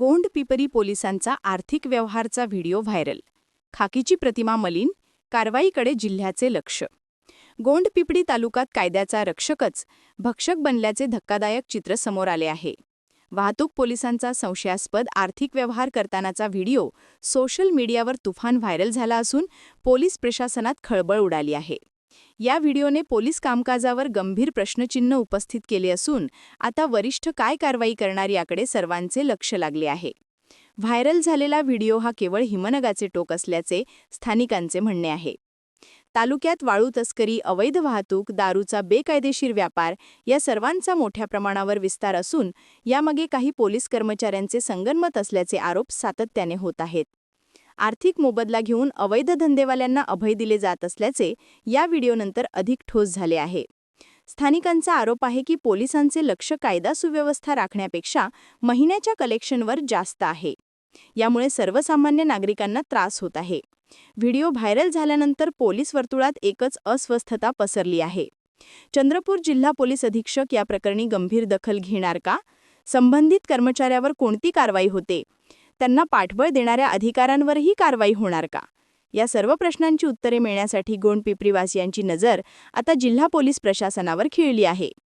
गोंडपिपरी पोलिसांचा आर्थिक व्यवहारचा video viral. खाकीची प्रतिमा मलिन कारवाईकडे जिल्ह्याचे लक्ष. गोंडपिपडी तालुक्यात कायद्याचा रक्षकच भक्षक बनल्याचे धक्कादायक चित्र समोर आले आहे. वाहतूक पोलिसांचा संशयास्पद आर्थिक व्यवहार करतानाचा व्हिडिओ सोशल मीडियावर तुफान व्हायरल झाला असून पोलीस प्रशासनात खळबळ उडाली आहे. या व्हिडिओने पोलीस कामकाजावर गंभीर प्रश्नचिन्ह उपस्थित केले असून आता वरिष्ठ काय कारवाई करणार याकडे सर्वांचे लक्ष लागले आहे. व्हायरल झालेला व्हिडिओ हा केवळ हिमनगाचे टोक असल्याचे स्थानिकांचे म्हणणे आहे. तालुक्यात वाळू तस्करी अवैध वाहतूक दारूचा बेकायदेशीर व्यापार या सर्वांचा मोठ्या प्रमाणावर विस्तार असून यामागे काही पोलीस कर्मचाऱ्यांचे संगनमत असल्याचे आरोप सातत्याने होत आहेत. आर्थिक मोबदला घेऊन अवैध धंदेवाल्यांना अभय दिले जात असल्याचे या व्हिडिओनंतर अधिक ठोस झाले आहे. स्थानिकांचा आरोप आहे की पोलिसांचे लक्ष कायदा सुव्यवस्था राखण्यापेक्षा महिन्याच्या कलेक्शनवर जास्त आहे. यामुळे सर्वसामान्य नागरिकांना त्रास होत आहे. व्हिडिओ व्हायरल झाल्यानंतर पोलीस वर्तुळात एकच अस्वस्थता पसरली आहे. चंद्रपूर जिल्हा पोलीस अधीक्षक या प्रकरणी गंभीर दखल घेणार का? संबंधित कर्मचाऱ्यावर कोणती कारवाई होते? त्यांना पाठबळ देणाऱ्या अधिकाऱ्यांवरही कारवाई होणार का? या सर्व प्रश्नांची उत्तरे मिळण्यासाठी गोंड पिपरीवासियांची नजर आता जिल्हा पोलीस प्रशासनावर खिळली आहे.